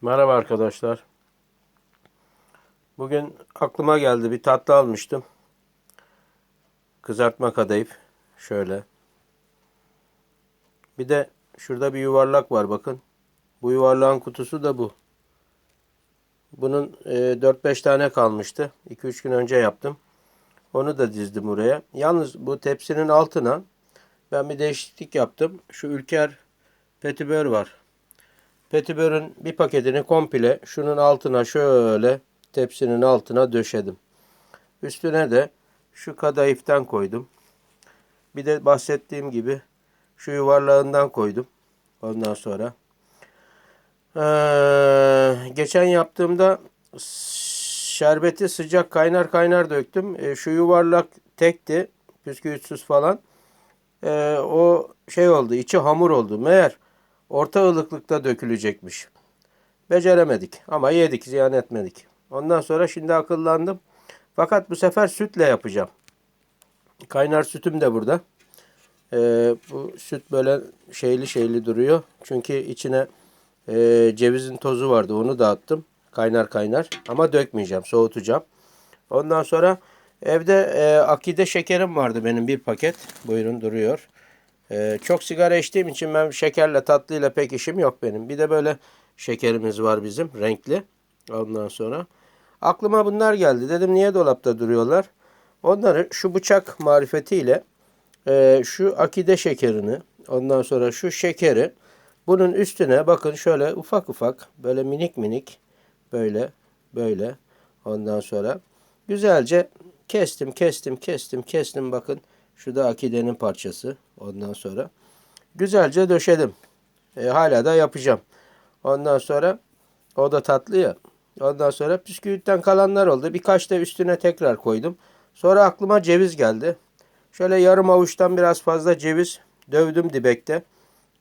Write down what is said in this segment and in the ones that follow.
Merhaba arkadaşlar. Bugün aklıma geldi bir tatlı almıştım. Kızartma kadayıf. Şöyle. Bir de şurada bir yuvarlak var bakın. Bu yuvarlağın kutusu da bu. Bunun e, 4-5 tane kalmıştı. 2-3 gün önce yaptım. Onu da dizdim buraya. Yalnız bu tepsinin altına ben bir değişiklik yaptım. Şu Ülker petibör var. Petibörün bir paketini komple şunun altına şöyle tepsinin altına döşedim. Üstüne de şu kadayıftan koydum. Bir de bahsettiğim gibi şu yuvarlağından koydum. Ondan sonra Ee, geçen yaptığımda şerbeti sıcak kaynar kaynar döktüm. Ee, şu yuvarlak tekti. Püskürtsüz falan. Ee, o şey oldu. içi hamur oldu. Meğer orta ılıklıkta dökülecekmiş. Beceremedik ama yedik, ziyan etmedik. Ondan sonra şimdi akıllandım. Fakat bu sefer sütle yapacağım. Kaynar sütüm de burada. Ee, bu süt böyle şeyli şeyli duruyor. Çünkü içine e, cevizin tozu vardı. Onu dağıttım. Kaynar kaynar. Ama dökmeyeceğim. Soğutacağım. Ondan sonra evde e, akide şekerim vardı benim bir paket. Buyurun duruyor. Ee, çok sigara içtiğim için ben şekerle tatlıyla pek işim yok benim. Bir de böyle şekerimiz var bizim renkli. Ondan sonra aklıma bunlar geldi. Dedim niye dolapta duruyorlar? Onları şu bıçak marifetiyle e, şu akide şekerini ondan sonra şu şekeri bunun üstüne bakın şöyle ufak ufak böyle minik minik böyle böyle ondan sonra güzelce kestim kestim kestim kestim bakın şu da akidenin parçası. Ondan sonra güzelce döşedim. E, hala da yapacağım. Ondan sonra o da tatlı ya. Ondan sonra bisküvitten kalanlar oldu. Birkaç da üstüne tekrar koydum. Sonra aklıma ceviz geldi. Şöyle yarım avuçtan biraz fazla ceviz dövdüm dibekte.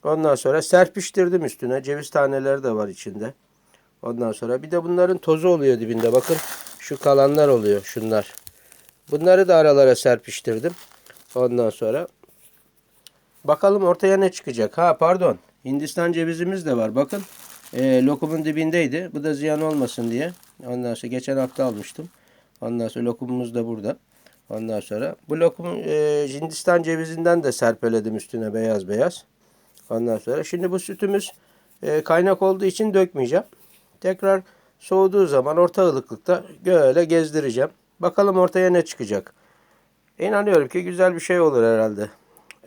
Ondan sonra serpiştirdim üstüne. Ceviz taneleri de var içinde. Ondan sonra bir de bunların tozu oluyor dibinde. Bakın şu kalanlar oluyor şunlar. Bunları da aralara serpiştirdim. Ondan sonra bakalım ortaya ne çıkacak. Ha pardon. Hindistan cevizimiz de var. Bakın e, lokumun dibindeydi. Bu da ziyan olmasın diye. Ondan sonra geçen hafta almıştım. Ondan sonra lokumumuz da burada. Ondan sonra bu lokum e, Hindistan cevizinden de serpeledim üstüne beyaz beyaz. Ondan sonra şimdi bu sütümüz e, kaynak olduğu için dökmeyeceğim. Tekrar soğuduğu zaman orta ılıklıkta böyle gezdireceğim. Bakalım ortaya ne çıkacak. İnanıyorum ki güzel bir şey olur herhalde.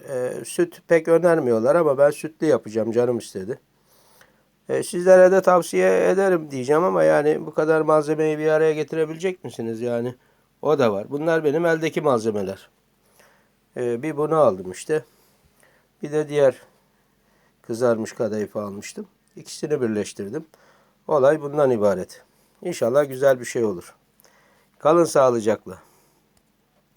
Ee, süt pek önermiyorlar ama ben sütlü yapacağım canım istedi. Ee, sizlere de tavsiye ederim diyeceğim ama yani bu kadar malzemeyi bir araya getirebilecek misiniz yani? O da var. Bunlar benim eldeki malzemeler. Ee, bir bunu aldım işte. Bir de diğer kızarmış kadayıfı almıştım. İkisini birleştirdim. Olay bundan ibaret. İnşallah güzel bir şey olur. Kalın sağlıcakla.